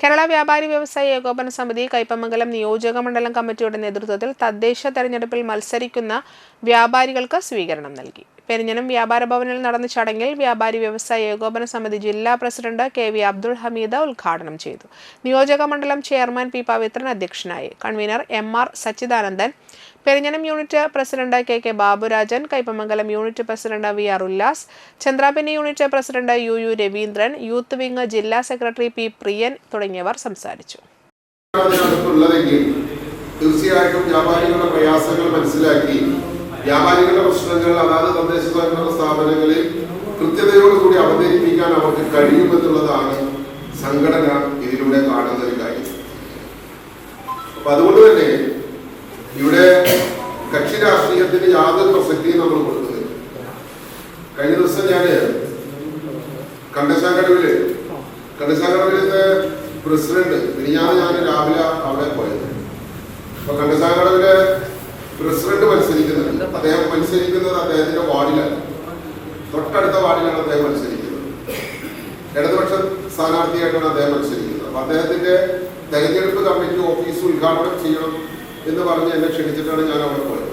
കേരള വ്യാപാരി വ്യവസായി ഏകോപന സമിതി കൈപ്പമംഗലം നിയോജക മണ്ഡലം കമ്മിറ്റിയുടെ നേതൃത്വത്തിൽ തദ്ദേശ തെരഞ്ഞെടുപ്പിൽ മത്സരിക്കുന്ന വ്യാപാരികൾക്ക് സ്വീകരണം നൽകി. പെരിഞ്ഞനം വ്യാപാര ഭവനിൽ നടന്ന ചടങ്ങിൽ വ്യാപാരി വ്യവസായ ഏകോപന സമിതി ജില്ലാ president K V Abdul Hameed ഉദ്ഘാടനം ചെയ്തു. നിയോജക മണ്ഡലം ചെയർമാൻ പി പവിത്രൻ അധ്യക്ഷനായി. Convener M R Sachidanandan Perinjanam unit president K K Baburajan Kaipamangalam unit president V R Ullas Chandrappinni unit president U U Raveendran youth wing ജില്ലാ secretary P Priyan തുടങ്ങിയവർ സംസാരിച്ചു. തീർച്ചയായിട്ടും വ്യാപാരികളുടെ പ്രയാസങ്ങൾ മനസ്സിലാക്കി വ്യാപാരികളുടെ പ്രശ്നങ്ങൾ അതാത് തദ്ദേശ സ്വയംഭരണ സ്ഥാപനങ്ങളിൽ കൃത്യതയോടുകൂടി അവതരിപ്പിക്കാൻ അവർക്ക് കഴിയുമെന്നുള്ളതാണ് സംഘടന ഇതിലൂടെ കാണുന്ന ഒരു കാര്യം. അപ്പൊ അതുകൊണ്ട് തന്നെ ഇവിടെ കക്ഷി രാഷ്ട്രീയത്തിന് യാതൊരു പ്രസക്തിയും നമ്മൾ കൊടുക്കുന്നില്ല. കഴിഞ്ഞ ദിവസം ഞാൻ കണ്ടശാങ്കടവിൽ കണ്ടശാങ്കടവിലത്തെ പ്രസിഡന്റ് മിനിഞ്ഞാന്ന് ഞാൻ രാവിലെ അവിടെ പോയത് അപ്പൊ കണ്ടശാങ്കടവിലെ പ്രസിഡന്റ് മത്സരിക്കുന്നുണ്ട് അദ്ദേഹം മത്സരിക്കുന്നത് അദ്ദേഹത്തിന്റെ വാർഡിലാണ്. തൊട്ടടുത്ത വാർഡിലാണ് അദ്ദേഹം മത്സരിക്കുന്നത്. ഇടതുപക്ഷ സ്ഥാനാർത്ഥിയായിട്ടാണ് അദ്ദേഹം മത്സരിക്കുന്നത്. അപ്പൊ അദ്ദേഹത്തിന്റെ തെരഞ്ഞെടുപ്പ് കമ്മിറ്റി ഓഫീസ് ഉദ്ഘാടനം ചെയ്യണം എന്ന് പറഞ്ഞ് എന്നെ ക്ഷണിച്ചിട്ടാണ് ഞാൻ അവിടെ പോയത്.